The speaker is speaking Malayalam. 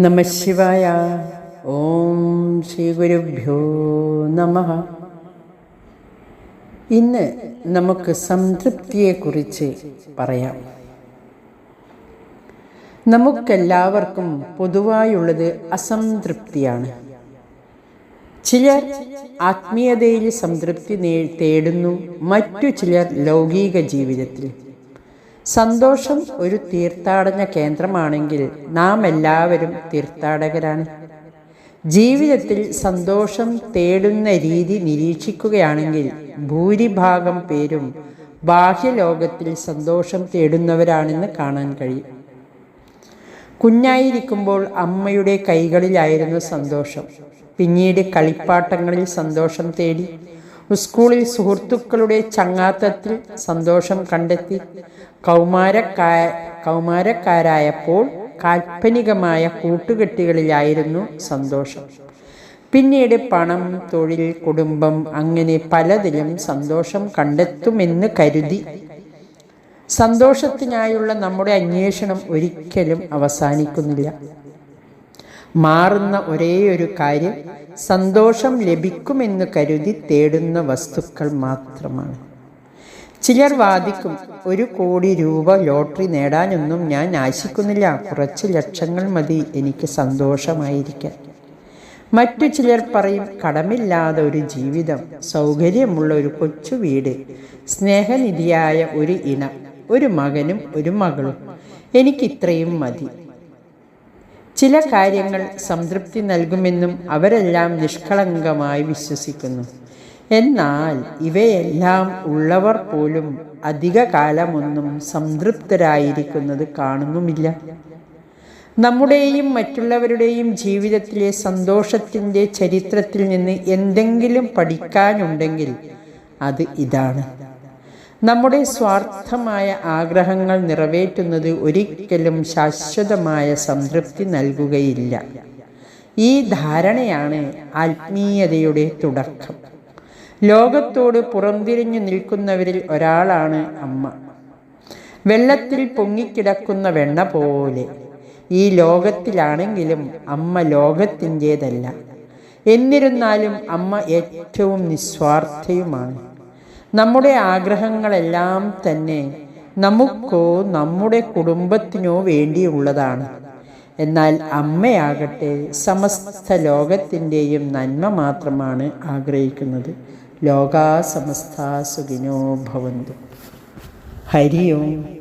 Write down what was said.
നമ ശിവായ ഓം ശ്രീ ഗുരുഭ്യോ നമ ഇന്ന് നമുക്ക് സംതൃപ്തിയെക്കുറിച്ച് പറയാം. നമുക്കെല്ലാവർക്കും പൊതുവായുള്ളത് അസംതൃപ്തിയാണ്. ചിലർ ആത്മീയതയിൽ സംതൃപ്തി തേടുന്നു മറ്റു ചിലർ ലൗകിക ജീവിതത്തിൽ. സന്തോഷം ഒരു തീർത്ഥാടന കേന്ദ്രമാണെങ്കിൽ നാം എല്ലാവരും തീർത്ഥാടകരാണ്. ജീവിതത്തിൽ സന്തോഷം തേടുന്ന രീതി നിരീക്ഷിക്കുകയാണെങ്കിൽ ഭൂരിഭാഗം പേരും ബാഹ്യലോകത്തിൽ സന്തോഷം തേടുന്നവരാണെന്ന് കാണാൻ കഴിയും. കുഞ്ഞായിരിക്കുമ്പോൾ അമ്മയുടെ കൈകളിലായിരുന്നു സന്തോഷം. പിന്നീട് കളിപ്പാട്ടങ്ങളിൽ സന്തോഷം തേടി സ്കൂളിൽ സുഹൃത്തുക്കളുടെ ചങ്ങാത്തത്തിൽ സന്തോഷം കണ്ടെത്തി കൗമാരക്കാ കൗമാരക്കാരായപ്പോൾ കാൽപ്പനികമായ കൂട്ടുകെട്ടുകളിലായിരുന്നു സന്തോഷം. പിന്നീട് പണം തൊഴിൽ കുടുംബം അങ്ങനെ പലതിലും സന്തോഷം കണ്ടെത്തുമെന്ന് കരുതി. സന്തോഷത്തിനായുള്ള നമ്മുടെ അന്വേഷണം ഒരിക്കലും അവസാനിക്കുന്നില്ല. മാറുന്ന ഒരേ ഒരു കാര്യം സന്തോഷം ലഭിക്കുമെന്ന് കരുതി തേടുന്ന വസ്തുക്കൾ മാത്രമാണ്. ചിലർ വാദിക്കും ഒരു കോടി രൂപ ലോട്ടറി നേടാനൊന്നും ഞാൻ ആശിക്കുന്നില്ല കുറച്ച് ലക്ഷങ്ങൾ മതി എനിക്ക് സന്തോഷമായിരിക്കാൻ. മറ്റു ചിലർ പറയും കടമില്ലാതെ ഒരു ജീവിതം സൗകര്യമുള്ള ഒരു കൊച്ചു വീട് സ്നേഹനിധിയായ ഒരു ഇണ ഒരു മകനും ഒരു മകളും എനിക്കിത്രയും മതി. ചില കാര്യങ്ങൾ സംതൃപ്തി നൽകുമെന്നും അവരെല്ലാം നിഷ്കളങ്കമായി വിശ്വസിക്കുന്നു. എന്നാൽ ഇവയെല്ലാം ഉള്ളവർ പോലും അധിക കാലമൊന്നും സംതൃപ്തരായിരിക്കുന്നത് കാണുന്നുമില്ല. നമ്മുടെയും മറ്റുള്ളവരുടെയും ജീവിതത്തിലെ സന്തോഷത്തിന്റെ ചരിത്രത്തിൽ നിന്ന് എന്തെങ്കിലും പഠിക്കാനുണ്ടെങ്കിൽ അത് ഇതാണ്. നമ്മുടെ സ്വാർത്ഥമായ ആഗ്രഹങ്ങൾ നിറവേറ്റുന്നത് ഒരിക്കലും ശാശ്വതമായ സംതൃപ്തി നൽകുകയില്ല. ഈ ധാരണയാണ് ആത്മീയതയുടെ തുടക്കം. ലോകത്തോട് പുറംതിരിഞ്ഞു നിൽക്കുന്നവരിൽ ഒരാളാണ് അമ്മ. വെള്ളത്തിൽ പൊങ്ങിക്കിടക്കുന്ന വെണ്ണ പോലെ ഈ ലോകത്തിലാണെങ്കിലും അമ്മ ലോകത്തിന്റേതല്ല. എന്നിരുന്നാലും അമ്മ ഏറ്റവും നിസ്വാർത്ഥയുമാണ്. നമ്മുടെ ആഗ്രഹങ്ങളെല്ലാം തന്നെ നമുക്കോ നമ്മുടെ കുടുംബത്തിനോ വേണ്ടിയുള്ളതാണ്. എന്നാൽ അമ്മയാകട്ടെ സമസ്ത ലോകത്തിന്റെയും നന്മ മാത്രമാണ് ആഗ്രഹിക്കുന്നത്. ലോകാ സമസ്ത സുഖിനോ ഭവന്തു. ഹരി ഓം